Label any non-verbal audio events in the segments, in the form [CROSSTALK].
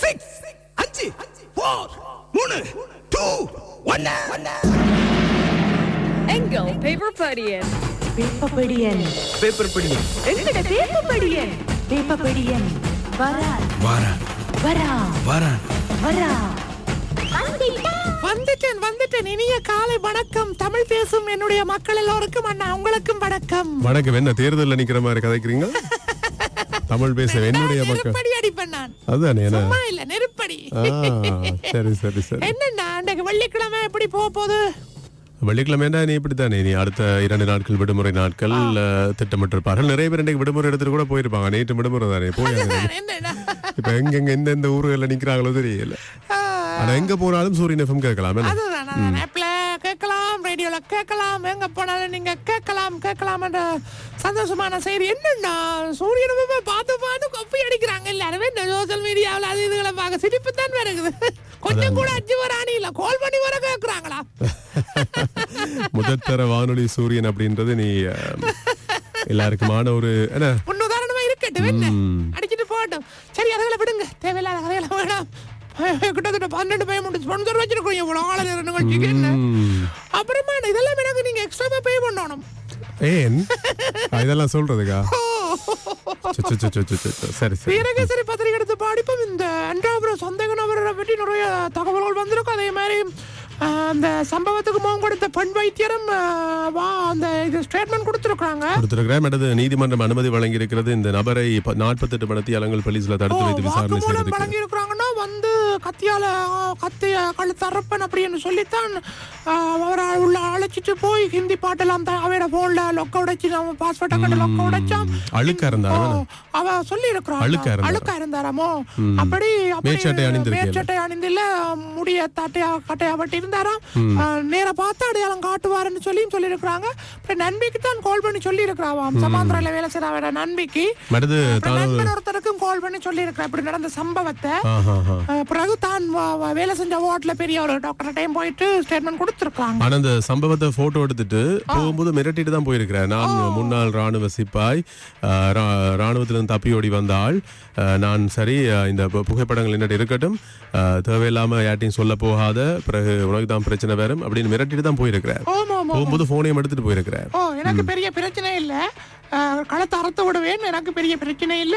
Six அஞ்சு four மூணு டூ ஒன்னு எங்கள் பேப்பர் படியன். வேப்பப்படியன் பேப்பர் படி எங்கட வேப்பப்படியன் வேப்பப்படியன் வரா வாரா வரா வாரா வரா வந்துட்டேன் வந்துட்டேன். இனிய காலை வணக்கம். தமிழ் பேசும் என்னுடைய மக்கள் எல்லோருக்கும் அண்ணா உங்களுக்கும் வணக்கம். வணக்கம். என்ன தேர்தல்ல நிக்கிற மாதிரி கதைக்கிறீங்க தமிழ் பேச என்னுடைய மக்கள். அதுதானே இல்ல நெருப்படி. சரி சரி சரி. அன்றைக்கு வெள்ளிக்கிழமை எப்படி போக போகுது? வெள்ளிக்கிழமைண்டா நீ இப்படித்தானே நீ அடுத்த இரண்டு நாட்கள் விடுமுறை நாட்கள் திட்டமிட்டிருப்பார்கள். நிறைய பேர் இன்றைக்கு விடுமுறை எடுத்துட்டு கூட போயிருப்பாங்க. நேற்று விடுமுறை தானே போய் என்னண்ணா? இப்ப எங்க எங்க எந்த எந்த ஊர்கள்ல நிக்கிறாங்களோ தெரியல. ஆனா எங்க போனாலும் சூரியன் எஃப்எம் கேட்கலாம் ஆப்ல கேட்கலாம். எங்க போனாலும் நீங்க கேட்கலாம் கேட்கலாம் என்ற சந்தோஷமான செய்தி. என்னன்னா சூரியனுமே பார்த்து பார்த்து கொப்பி அடிக்கிறாங்க. எல்லாருமே இந்த சோசியல் மீடியாவில் அது இதுகளை பார்க்க சிரிப்பு தான் வருகுது கொஞ்சம் கூட அஞ்சு வராணி இல்ல. கால் பண்ணி வர கேட்கறாங்களா? [LAUGHS] முதற்தர வானொலி சூரியன் அப்படின்றது நீ எல்லாருக்குமான ஒரு என்ன? முன்னுதாரணமா இருக்கட்டும் என்ன. அடிச்சிட்டு போகட்டும். சரி அதுகளை விடுங்க. தேவையில்லாத கதைகளை வேணாம். கிட்டத்தட்ட பன்னெண்டு பேமெண்ட் ஸ்பான்சர் வச்சிருக்கோம். எவ்வளோ ஆளு நேரம் நிகழ்ச்சிக்கு என்ன. அப்புறமா இதெல்லாம் எனக்கு நீங்க எக்ஸ்ட்ராவா பே பண்ணணும் ஏன் இதெல்லாம் சொல்றதுக்கா. சரி சரி வீரகேசரி பத்திரிகை எடுத்து படிப்போம் இந்த அன்றாபுரம் சந்தேக நபரை பற்றி நிறைய தகவல்கள் வந்திருக்கும் அதே மாதிரி அந்த சம்பவத்துக்கு முகம் கொடுத்த பெண் வைத்தியரும் வா அந்த இது ஸ்டேட்மெண்ட் கொடுத்துருக்காங்க கொடுத்திருக்கிறேன். அடுத்து நீதிமன்றம் அனுமதி வழங்கி இருக்கிறது இந்த நபரை நாற்பத்தெட்டு மணத்தி அலங்கல் போலீஸ்ல தடுத்து வைத்து விசாரணை செய்யறதுக்கு வழங்கி இருக்கிறாங்கன்னா வந்து கத்தியால கத்திய கழு தரப்பன் அப்படின்னு சொல்லித்தான் அவரை உள்ள அழைச்சிட்டு போய் ஹிந்தி பாட்டெல்லாம் அவையோட போன்ல லொக்க உடைச்சு நம்ம பாஸ்போர்ட்டை கண்டு லொக்க உடைச்சான் அழுக்கா இருந்தாரு அவ சொல்லி இருக்கிறான் அழுக்கா? அழுக்கா இருந்தாராமோ? அப்படி மேற்சட்டை அணிந்திருக்கையில. மேற்சட்டை அணிந்தில்ல முடிய தட்டையா கட்டையா பட்டி இருந்தாராம் அஹ், நேரா பார்த்து அடையாளம் காட்டுவாருன்னு சொல்லியும் சொல்லி இருக்கிறாங்க நண்பிக்கு தான் கால் பண்ணி சொல்லி இருக்கிறாவாம் சமாந்திரில வேலை செய்யற நண்பிக்கு அடுத்து அப்புறம் தான் நண்பன் ஒருத்தருக்கும் கால் பண்ணி சொல்லி இருக்கிற இப்படி நடந்த சம்பவத்தை. பிறகு தான் வேலை செஞ்ச வார்ட்ல பெரிய ஒரு டாக்டர் டைம் போயிட்டு ஸ்டேட்மெண்ட் கொடுத்துருக்காங்க. ஆனா அந்த சம்பவத்தை போட்டோ எடுத்துட்டு போகும்போது மிரட்டிட்டு தான் போயிருக்கிறேன் நான் முன்னாள் ராணுவ சிப்பாய் ராணுவத்திலிருந்து தப்பி ஓடி வந்த ஆள் ஆஹ், நான் சரி இந்த புகைப்படங்கள் என்னட்டு இருக்கட்டும். தேவையில்லாம யார்ட்டையும் சொல்ல போகாத பிறகு உனக்கு தான் பிரச்சனை வரும் அப்படின்னு மிரட்டிட்டு தான் போயிருக்கிறார். போகும்போது போனையும் எடுத்துட்டு போயிருக்கிறார். ஓ எனக்கு பெரிய பிரச்சனை இல்ல. களத்தை அறுத்து விடுவேன் எனக்கு பெரிய பிரச்சனை இல்ல.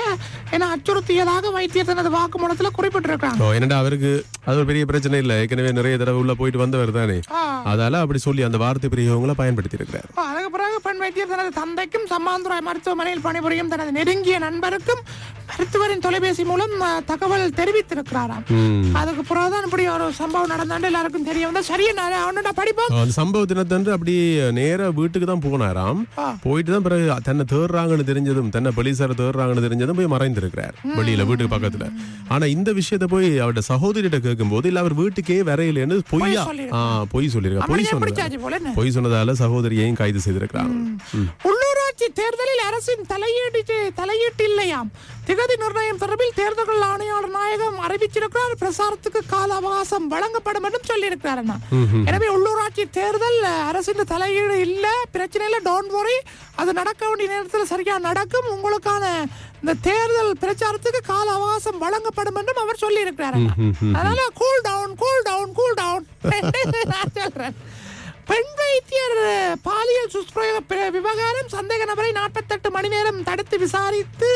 ஏன்னா அச்சுறுத்தியதாக வைத்தியர் தனது வாக்குமூலத்துல குறிப்பிட்டிருக்காங்க என்னடா அவருக்கு அது ஒரு பெரிய பிரச்சனை இல்லை. ஏற்கனவே நிறைய தடவை உள்ள போயிட்டு வந்தவர் தானே. அதால அப்படி சொல்லி அந்த வார்த்தை பிரியவங்களை பயன்படுத்தி இருக்கிறார் அதுக்கு பிறகு பெண் வைத்தியர் தனது தந்தைக்கும் சம்மாந்துராய் மருத்துவமனையில் பணிபுரியும் தனது நெருங்கிய நண்பருக்கும் மருத்துவரின் தொலைபேசி மூலம் தகவல் தெரிவித்திருக்கிறாராம். அதுக்கு பிறகுதான் இப்படி ஒரு சம்பவம் நடந்தாண்டு எல்லாருக்கும் தெரிய வந்தா சரியா அவனோட படிப்போம். அந்த சம்பவ தினத்தன்று அப்படி நேரா வீட்டுக்கு தான் போனாராம். போயிட்டு தான் பிறகு தன்னை தேடுறாங்கன்னு தெரிஞ்சதும் தன்னை போலீசார தேடுறாங்கன்னு தெரிஞ்சதும் போய் மறைந்திருக்கிறார் வெளியில வீட்டுக்கு பக்கத்துல. ஆனா இந்த விஷயத்தை போய் அவருடைய சகோதரிட்ட கேட்கும் போது இல்ல அவர் வீட்டுக்கே வரையிலன்னு பொய்யா? பொய் சொல்லியிருக்காரு பொய் சொன்னதால. பொய் சொன்னதால சகோதரியையும் கைது செய்திருக்கிறாங்க ம். உள்ளூராட்சி தேர்தலில் அரசின் தலையீடு தலையீட்டு இல்லையாம். திகதி நிர்ணயம் தொடர்பில் தேர்தல்கள் ஆணையாளர் நாயகம் அறிவிச்சிருக்கிறார் பிரசாரத்துக்கு கால அவகாசம் வழங்கப்படும் என்றும் சொல்லியிருக்கிறார். எனவே உள்ளூராட்சி தேர்தல் அரசின் தலையீடு இல்ல பிரச்சனை இல்ல டோன்ட் வரி அது நடக்க வேண்டிய நேரத்தில் சரியா நடக்கும். உங்களுக்கான இந்த தேர்தல் பிரச்சாரத்துக்கு கால அவகாசம் வழங்கப்படும் என்றும் அவர் சொல்லியிருக்கிறார். அதனால cool down cool down cool down நான் சொல்றேன். பெண் வைத்தியர் பாலியல் துஷ்பிரயோக பிர- விவகாரம் சந்தேக நபரை நாற்பத்தெட்டு மணி நேரம் தடுத்து விசாரித்து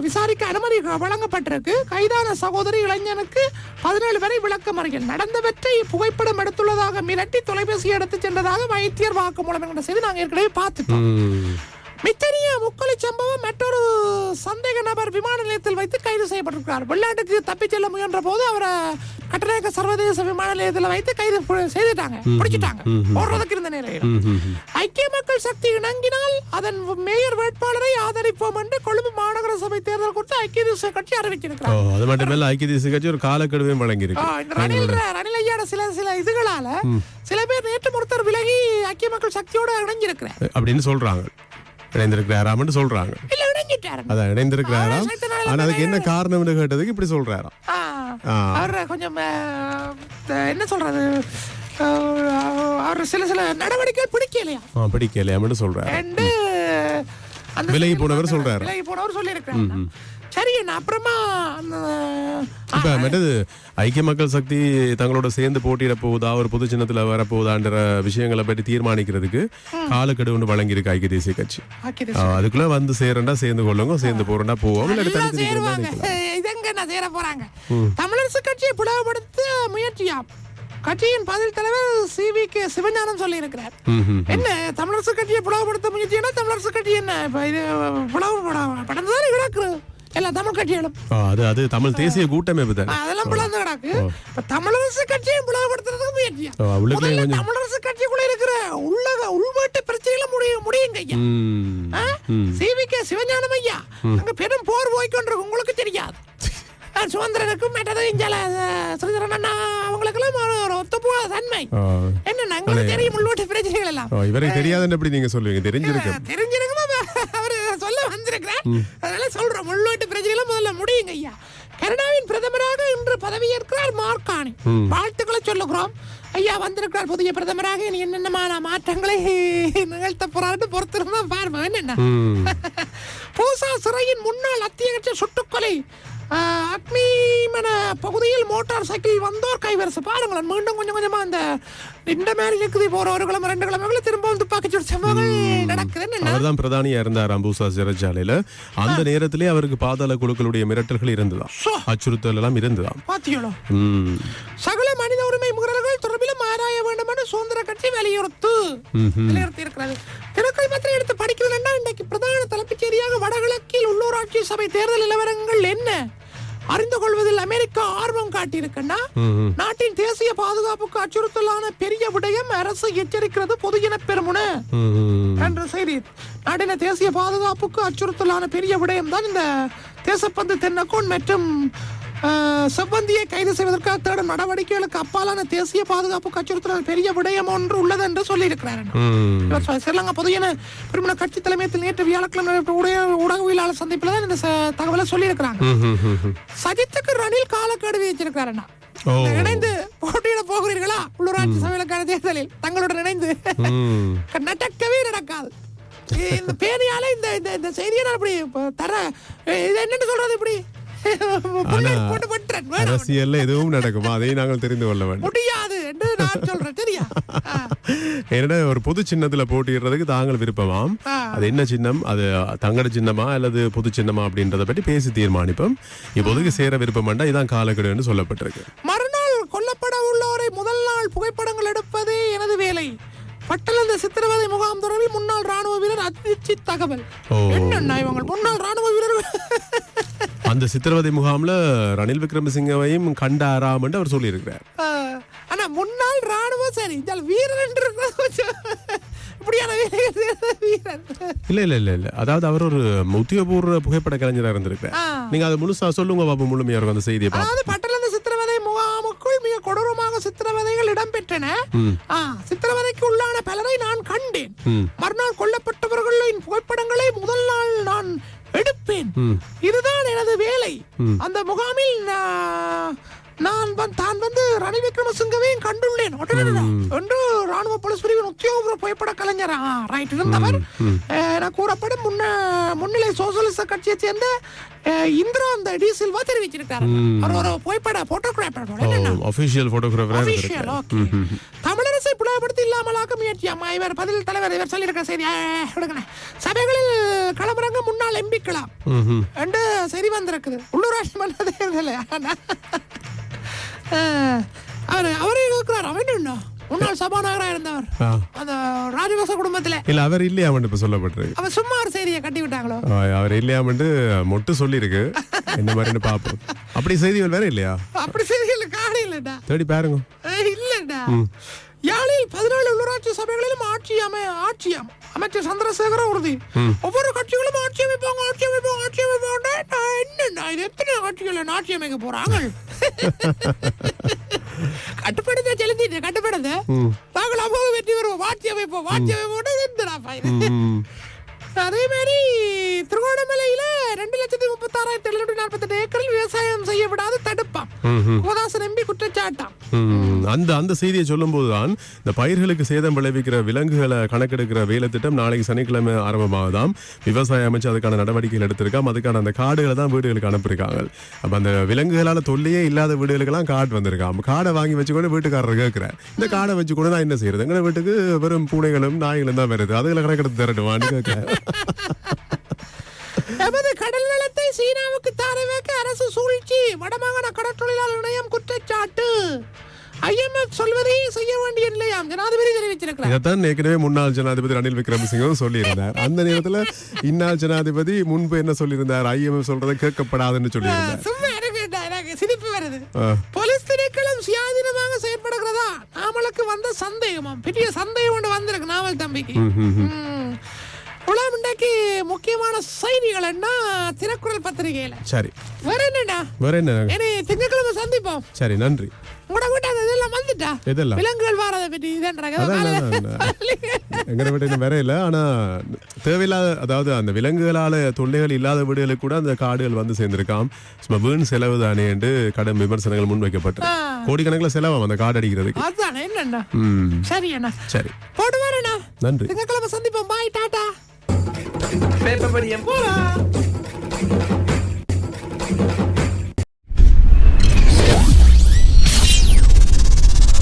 விசாரிக்க அனுமதி வழங்கப்பட்டிருக்கு. கைதான சகோதரி இளைஞனுக்கு பதினேழு வரை விளக்க மறியல் நடந்தவற்றை புகைப்படம் எடுத்துள்ளதாக மிரட்டி தொலைபேசி எடுத்து சென்றதாக வைத்தியர் வாக்குமூலம் என்ற செய்தி நாங்கள் ஏற்கனவே பார்த்துட்டோம். மித்தனிய முக்கொலை சம்பவம் மற்றொரு சந்தேக நபர் விமான நிலையத்தில் வைத்து கைது செய்யப்பட்டிருக்கிறார். வெளிநாட்டுக்கு தப்பிச் செல்ல முயன்ற போது அவரை கட்டநாயக்க சர்வதேச விமான நிலையத்தில் வைத்து கைது செய்துட்டாங்க. பிடிச்சிட்டாங்க. போடுறதுக்கு இருந்த நிலையில். ஐக்கிய மக்கள் சக்தி இணங்கினால் அதன் மேயர் வேட்பாளரை ஆதரிப்போம் என்று கொழும்பு மாநகர சபை தேர்தல் குறித்து ஐக்கிய தேசிய கட்சி அறிவிச்சிருக்கிறார் அது மட்டுமல்ல ஐக்கிய தேசிய கட்சி ஒரு காலக்கெடுவையும் வழங்கியிருக்கு. ரணில் ரணில் ஐயாட சில சில இதுகளால சில பேர் நேற்று ஒருத்தர் விலகி ஐக்கிய மக்கள் சக்தியோட இணைஞ்சிருக்கிறார். அப்படின்னு சொல்றாங்க. இணைந்திருக்கிறாராம்னு சொல்றாங்க. அதான் இணைந்திருக்கிறாராம். ஆனா அதுக்கு என்ன காரணம்னு கேட்டதுக்கு இப்படி சொல்றாராம். அவர் கொஞ்சம் என்ன சொல்றது? அவர் சில சில நடவடிக்கை பிடிக்கலையா? சொல்றாரு. ரெண்டு அந்த விலகி போனவர் சொல்றாரு. விலகி போனவர் சொல்லியிருக்காரு சரி நான் அப்புறமா மற்றது ஐக்கிய மக்கள் சக்தி தங்களோட சேர்ந்து போட்டியிட போகுதா ஒரு பொது சின்னத்துல வரப்போகுதான்ற விஷயங்களை பற்றி தீர்மானிக்கிறதுக்கு காலக்கெடு ஒன்று வழங்கியிருக்கு ஐக்கிய தேசிய கட்சி. அதுக்குள்ள வந்து சேரண்டா சேர்ந்து கொள்ளுங்க சேர்ந்து போறேன்டா போவோம். இதங்க என்ன சேர போறாங்க? தமிழரசு கட்சியை பிளவுபடுத்த முயற்சியாம் கட்சியின் பதில் தலைவர் சி வி கே சிவஞானம் சொல்லி இருக்கிறார் ம்ஹும். என்ன தமிழரசு கட்சியை பிளவுபடுத்த முயற்சினா தமிழரசு கட்சி என்ன? இப்ப இது பிளவு படந்துதானே கிடக்கு? எல்லா தமிழ் கட்சிகளும். அது அது தமிழ் தேசிய கூட்டமைப்பு தானே? அதெல்லாம் பிளந்து கிடக்கு. இப்ப தமிழரசு கட்சியை பிளவுபடுத்துறதுக்கு முயற்சியா? தமிழரசு கட்சிக்குள்ள இருக்கிற உள்ளக உள்நாட்டு பிரச்சனைகளை முடியும் முடியுங்க ஐயா. சிவிகே சிவஞானம் ஐயா. அங்க பெரும் போர் போய்க்கொண்டிருக்கு உங்களுக்கு தெரியாது. சுதந்திரனுக்கும் மெட்டதும் இஞ்சால சுதந்திரன் அண்ணா அவங்களுக்கெல்லாம் ஒரு- தன்மை. என்ன உங்களுக்கு தெரியும் உள்நாட்டு பிரச்சனைகள் எல்லாம். ஆ, இவருக்கு தெரியாதுன்னு எப்படி நீங்க சொல்லுவீங்க? தெரிஞ்சிருக்கு தெரிஞ்சிருக்குமா? அவரு சொல்ல வந்திருக்கிறார். அதனால சொல்றோம் உள்நாட்டு பிரச்சனைகளை முதல்ல முடியுங்க ஐயா. கனடாவின் பிரதமராக இன்று பதவியேற்கிறார் மார்கானி வாழ்த்துக்களை சொல்லுகிறோம். ஐயா வந்திருக்கிறார் புதிய பிரதமராக. இனி என்னென்னமான மாற்றங்களை நிகழ்த்த போறாருன்னு பொறுத்திருந்தா பார்ப்போம் என்னென்ன. பூசா சிறையின் முன்னாள் அத்தியட்ச சுட்டுக்கொலை. ஆஹ், அக்னிமன பகுதியில் மோட்டார் சைக்கிள் வந்தோர் கைவரிசை. பாருங்களேன் மீண்டும் கொஞ்சம் கொஞ்சமா அந்த இந்த மாதிரி இருக்குது. இப்போ ஒரு ஒரு கிழமை ரெண்டு கிழமைகளை திரும்பவும் துப்பாக்கிச்சூடு சம்பவங்கள் நடக்குது. என்ன? அவர்தான் பிரதானியா இருந்தார் அம்பூசா சிறைச்சாலையில. அந்த நேரத்திலே அவருக்கு பாதாள குழுக்களுடைய மிரட்டல்கள் இருந்ததாம். அச்சுறுத்தல் எல்லாம் இருந்ததாம். பாத்தியோளோ. சகல மனித உரிமை முகரல்கள் தொடர்பிலும் ஆராய வேண்டும் என்று சுதந்திர கட்சி வலியுறுத்து வலியுறுத்தி இருக்கிறது தினக்கல் பத்திரம் எடுத்து படிக்கிறதுன்னா இன்றைக்கு பிரதான தலைப்புச் செய்தியாக வடகிழக்கில் உள்ளூராட்சி சபை தேர்தல் நிலவரங்கள் என்ன? அறிந்து கொள்வதில் அமெரிக்கா ஆர்வம் காட்டியிருக்குன்னா நாட்டின் தேசிய பாதுகாப்புக்கு அச்சுறுத்தலான பெரிய விடயம் அரசு எச்சரிக்கிறது பொதுஜன பெருமுன ம். என்ற செய்தி. நாட்டின தேசிய பாதுகாப்புக்கு அச்சுறுத்தலான பெரிய விடயம் தான் இந்த தேசப்பந்து தென்னக்கோன் மற்றும் செவ்வந்தியை கைது செய்வதற்காக தேடும் நடவடிக்கைகளுக்கு அப்பாலான தேசிய பாதுகாப்புக்கு அச்சுறுத்தலான பெரிய விடயம் ஒன்று உள்ளது என்று சொல்லியிருக்கிறார். இவர் ஸ்ரீலங்கா பொதுஜன பெருமன கட்சி தலைமையத்தில் நேற்று வியாழக்கிழமை ஊடகவியலாளர் சந்திப்பில் தான் இந்த தகவலை சொல்லியிருக்கிறாங்க. சஜித்துக்கு ரணில் காலக்கெடு விதிச்சிருக்காருண்ணா ஓ. இணைந்து போட்டியிட போகிறீர்களா? உள்ளூராட்சி சபைகளுக்கான தேர்தலில் தங்களுடன் இணைந்து. நடக்கவே [LAUGHS] நடக்காது. இந்த பேரையால இந்த இந்த செய்தியை நான் இப்படி இப்ப தர இது என்னன்னு சொல்றது இப்படி? [LAUGHS] அரசியல்ல எதுவும் நடக்குமா? அதையும் நாங்கள் தெரிந்து கொள்ள வேண்டும். முடியாது. என்று நான் சொல்றேன் சரியா. ஏன்னா ஒரு பொது சின்னத்துல போட்டியிடுறதுக்கு தாங்கள் விருப்பமாம். அது என்ன சின்னம்? அது தங்கட சின்னமா அல்லது பொது சின்னமா அப்படின்றத பற்றி பேசி தீர்மானிப்போம். இப்போதைக்கு சேர விருப்பம்ண்டா இதான் காலக்கெடுன்னு சொல்லப்பட்டிருக்கு. மறுநாள் கொல்லப்பட உள்ளோரை முதல் நாள் புகைப்படங்கள் எடுப்பதே எனது வேலை. பட்டளந்த சித்திரவதை முகாம் தொடர்பில் முன்னாள் ராணுவ வீரர் அதிர்ச்சி தகவல். என்னண்ணா இவங்க முன்னாள் ராணுவ வீரர் அந்த சித்திரவதை முகாம்ல ரணில் விக்ரமசிங்கவையும் கண்டாராம் என்று அவர் சொல்லியிருக்கிறார். ஆ, ஆனா முன்னாள் ராணுவ சரி கொஞ்சம் இப்படியான வீரர் இல்ல இல்ல இல்ல இல்ல. அதாவது அவர் ஒரு உத்தியோகபூர்வ புகைப்பட கலைஞராக இருந்திருக்கிறார். நீங்க அதை முழுசா சொல்லுங்க பாப்போம் முழுமையா இருக்கும் அந்த செய்தியை அதாவது பட்டளந்த சித்திரவதை முகாமுக்குள் மிக கொடூரமாக சித்திரவதைகள் இடம்பெற்றன. சித்திரவதைக்கு உள்ளான பலரை நான் கண்டேன். மறுநாள் கொல்லப்பட்டவர்களின் புகைப்படங்களை முதல் நாள் நான் எடுப்பேன் இதுதான் எனது வேலை. அந்த முகாமில் நான் தான் வந்து ரணில் விக்ரமசிங்கவையும் கண்டுள்ளேன். என்று ராணுவ போலீஸ் பிரிவின் உத்தியோகபூர்வ புகைப்பட கலைஞர் ரைட் இருந்தவர். என கூறப்படும் முன்ன முன்னிலை சோசியலிச கட்சியை சேர்ந்த இந்திரா அந்த டி சில்வா தெரிவிச்சிருக்காரு அவர் ஒரு புகைப்பட போட்டோகிராஃபர். தமிழரசை புலப்படுத்தி இல்லாமலாக்க முயற்சி. அம்மா இவர் பதில் தலைவர் இவர் சொல்லியிருக்க சரி விடுங்க சபைகளில் களமிறங்க முன்னாள் எம்பிக்கலாம் ம்ஹும். என்று சரி வந்திருக்குது. உள்ளூராட்சி மன்ற தேர்தல் அவர் அவரே இருக்கிறார் அவன் என்ன முன்னாள் சபாநாயகராக இருந்தவர். அந்த ராஜபக்ச குடும்பத்துல. இல்ல அவர் இல்லையாமட்டு இப்ப சொல்லப்பட்டிருக்கு. அவர் சும்மா ஒரு செய்தியை கட்டி விட்டாங்களோ? அவர் இல்லையாமட்டு மொட்டு சொல்லியிருக்கு. என்ன மாதிரின்னு பார்ப்போம். அப்படி செய்திகள் வேற இல்லையா? அப்படி செய்திகள் காணையிலடா தேடி பாருங்க. ஏய், இல்லடா யாழில் பதினேழு உள்ளூராட்சி சபைகளிலும் ஆட்சி அமை ஆட்சியம் அமைச்சர் சந்திரசேகர உறுதி. ஒவ்வொரு கட்சிகளும் ஆட்சி அமைப்பாங்க ஆட்சி அமைப்பாங்க ஆட்சி அமைப்பாங்க. நான் என்னடா இது எத்தனை கட்சிகளை ஆட்சி அமைக்க போறாங்க? [LAUGHS] கட்டுப்படுத்த செலுத்திட்டு கட்டுப்படுத்த. நாங்கள் அவ்வளவு வெற்றி பெறுவோம். ஆட்சி அமைப்போம் ஆட்சி அமைப்போம். அதே மாதிரி திருகோணமலையில ரெண்டு லட்சத்தி முப்பத்தாறாயிரத்தி எழுநூற்றி நாற்பத்தெட்டு ஏக்கரில் விவசாயம் செய்ய விடாது தடுப்பான் கோதாசன் எம்பி அந்த அந்த செய்தியை சொல்லும்போது தான் இந்த பயிர்களுக்கு சேதம் விளைவிக்கிற விலங்குகளை கணக்கெடுக்கிற வேலை திட்டம் நாளைக்கு சனிக்கிழமை ஆரம்பமாகதாம் விவசாய அமைச்சு அதுக்கான நடவடிக்கைகள் எடுத்திருக்காம். அதுக்கான அந்த காடுகளை தான் வீடுகளுக்கு அனுப்பியிருக்காங்க. அப்ப அந்த விலங்குகளால தொல்லையே இல்லாத வீடுகளுக்கெல்லாம் காடு வந்திருக்காம். காடை வாங்கி வச்சுக்கொண்டு வீட்டுக்காரர் கேட்கிறேன் இந்த காடை வச்சு கூட நான் என்ன செய்யறது? எங்க வீட்டுக்கு வெறும் பூனைகளும் நாய்களும் தான் வருது. அதுகளை கணக்கெடுத்து தரட்டுமான்னு கேட்கிறேன் [LAUGHS] நமது கடல் நலத்தை சீனாவுக்கு தார வைக்க அரசு சூழ்ச்சி. வடமாகாண கடற்றொழிலாளர் இணையம் குற்றச்சாட்டு. ஐஎம்எஃப் சொல்வதே செய்ய வேண்டிய நிலையாம் ஜனாதிபதி தெரிவிச்சிருக்கிறார். இதைத்தான் ஏற்கனவே முன்னாள் ஜனாதிபதி ரணில் விக்ரமசிங்கவும் சொல்லியிருந்தார். அந்த நேரத்துல இந்நாள் ஜனாதிபதி முன்பு என்ன சொல்லியிருந்தார்? ஐஎம்எஃப் சொல்றதை கேட்கப்படாதுன்னு சொல்லியிருந்தார். சும்மா எனக்கு சிரிப்பு வருது. போலீஸ் திணைக்களம் சுயாதீனமாக செயற்படுகிறதா? நாமளுக்கு வந்த சந்தேகமாம் பெரிய சந்தேகம் ஒன்று வந்திருக்கு நாவல் தம்பிக்கு. முக்கியமான செய்திகள் என்ன? திரைக்குறள் பத்திரிகையில. சரி. வேற என்னடா? வேற என்ன? இனி திங்கட்கிழமை சந்திப்போம். சரி நன்றி. உங்களோட வீட்டு அந்த இதெல்லாம் வந்துட்டா? எதெல்லாம்? விலங்குகள் வாரதை பற்றி இதுன்றாங்க எங்கட வீட்டு வேற இல்லை. ஆனா தேவையில்லாத அதாவது அந்த விலங்குகளால தொல்லைகள் இல்லாத வீடுகளுக்கு கூட அந்த காடுகள் வந்து சேர்ந்திருக்காம். சும்மா வீண் செலவு தானே என்று கடும் விமர்சனங்கள் முன்வைக்கப்பட்டு. கோடிக்கணக்கில் செலவாம் அந்த காடு அடிக்கிறதுக்கு. அதுதானே என்னண்ணா சரி அண்ணா. சரி. போட்டு வரேண்ணா நன்றி. திங்கட்கிழமை சந்திப்போம். பாய் Ve, Pepe, and ¡Hola!